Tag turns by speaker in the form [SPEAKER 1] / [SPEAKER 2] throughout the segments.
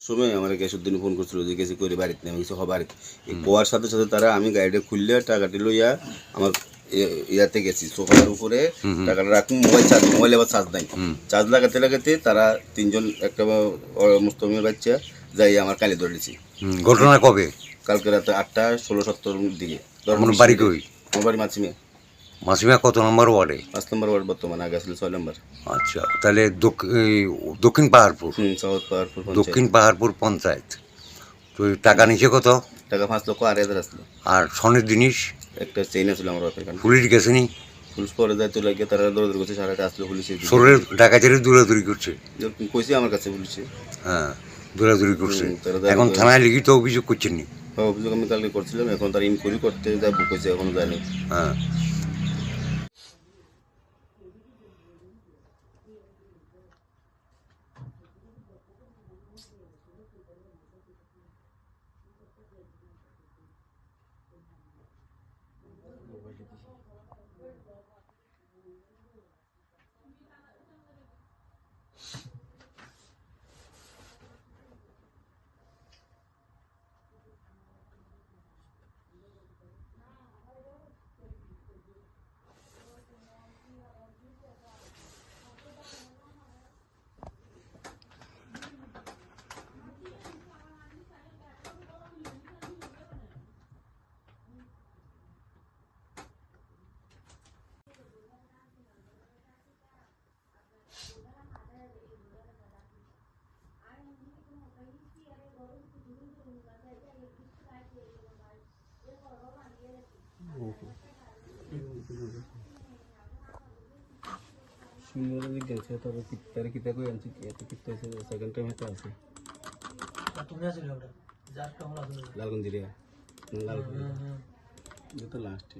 [SPEAKER 1] সময় আমার ফোন করছিল যে করে বাড়িতে নেই আমি কিছু হবার এই কোয়ার সাথে সাথে তারা আমি গাড়িটা খুললে টাকাটি লইয়া আমার ইয়ে- ইয়াতে গেছি সোফার উপরে টাকাটা রাখুন মোবাইল চার্জ মোবাইল আবার চার্জ নাই। চার্জ লাগাতে লাগাতে তারা তিনজন একটা মুস্তমির বাচ্চা যাই আমার কালি ধরেছি
[SPEAKER 2] ঘটনা কবে?
[SPEAKER 1] কালকে রাতে আটটা ষোলো সত্তর দিকে।
[SPEAKER 2] বাড়ি কই?
[SPEAKER 1] আমার বাড়ি
[SPEAKER 2] মাসিমা কত নম্বর ওয়ার্ডে?
[SPEAKER 1] পাঁচ নম্বর ওয়ার্ড বর্তমানে আগে আসলে ছয় নম্বর।
[SPEAKER 2] আচ্ছা তাহলে দক- দক্ষিণ পাহাড়পুর?
[SPEAKER 1] সাউথ পাহাড়পুর
[SPEAKER 2] দক্ষিণ পাহাড়পুর পঞ্চায়েত। তো টাকা নিচে কত?
[SPEAKER 1] টাকা পাঁচ লক্ষ আড়াই হাজার আসলো।
[SPEAKER 2] আর স্বর্ণের জিনিস?
[SPEAKER 1] একটা চেইন আসলো আমার বাপের কাছে।
[SPEAKER 2] পুলিশ গেছেনি
[SPEAKER 1] পুলিশ পরে যায় তো লাগে তারা দৌড়াদৌড়ি করছে সারাটা আসলো পুলিশে
[SPEAKER 2] শরীরের ডাকাতের দৌড়াদৌড়ি করছে?
[SPEAKER 1] কইছি আমার কাছে পুলিশে।
[SPEAKER 2] হ্যাঁ দৌড়াদৌড়ি করছে। এখন থানায় লিখিত অভিযোগ করছেন নি?
[SPEAKER 1] হ্যাঁ, অভিযোগ আমি কালকে করছিলাম এখন তার ইনকোয়ারি করতে যা বুক হয়েছে এখনও যায়নি।
[SPEAKER 2] হ্যাঁ।
[SPEAKER 1] Thank you. सिंगल घ्यायचं तर कित्याला कित्याक यांची येतं कित्या सेकंड टाइम येतं असं.
[SPEAKER 3] तुम्ही असेल एवढं. जास्त टाइम लागून
[SPEAKER 1] दिली लागून तर लास्ट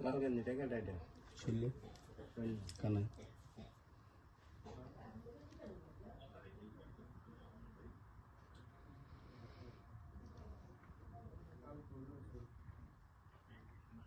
[SPEAKER 1] लागून दिली काय डायट शिल्ली. हम्म. का नाही? Thank you.